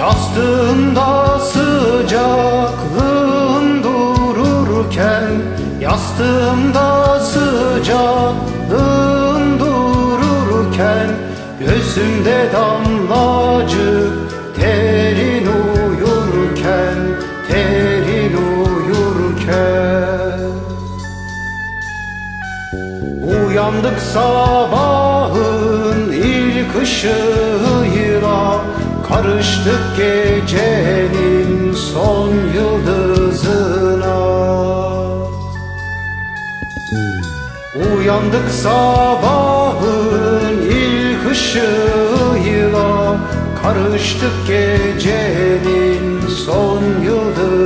Yastığında sıcaklığın dururken Yastığımda sıcaklığın dururken Gözümde damlacık terin uyurken Terin uyurken. Uyandık sabahın ilk ışığıyla Karıştık gecenin son yıldızına. Uyandık sabahın ilk ışığıyla. Karıştık gecenin son yıldızına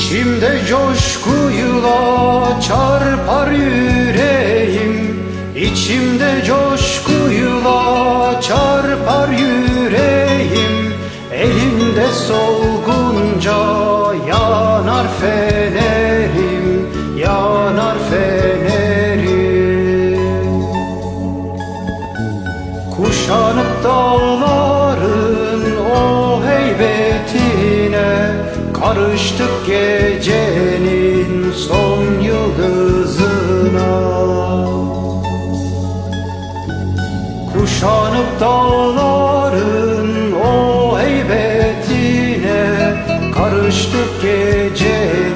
İçimde coşkuyla çarpar yüreğim. İçimde coşkuyla çarpar yüreğim. Elimde solgunca gecenin son yıldızına. Kuşanıp dağların o heybetine Karıştık gecenin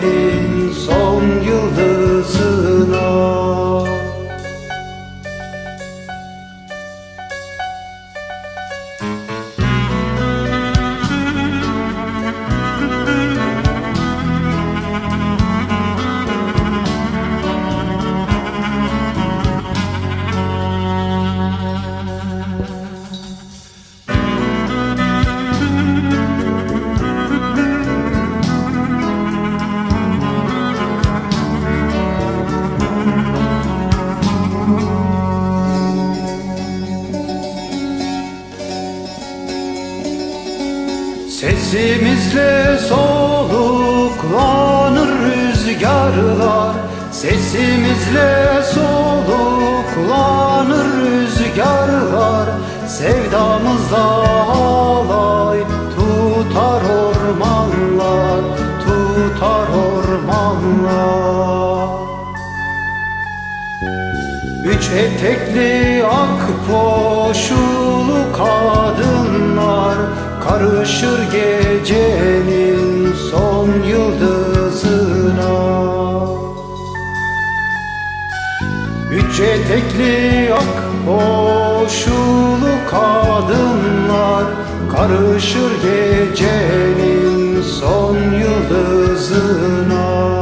Sesimizle soluklanır rüzgarlar. Sesimizle soluklanır rüzgarlar. Sevdamızla halay tutar ormanlar Tutar ormanlar. Üç etekli ak poşulu kadınlar Karışır gecenin son yıldızına. Üç etekli ak poşulu kadınlar. Karışır gecenin son yıldızına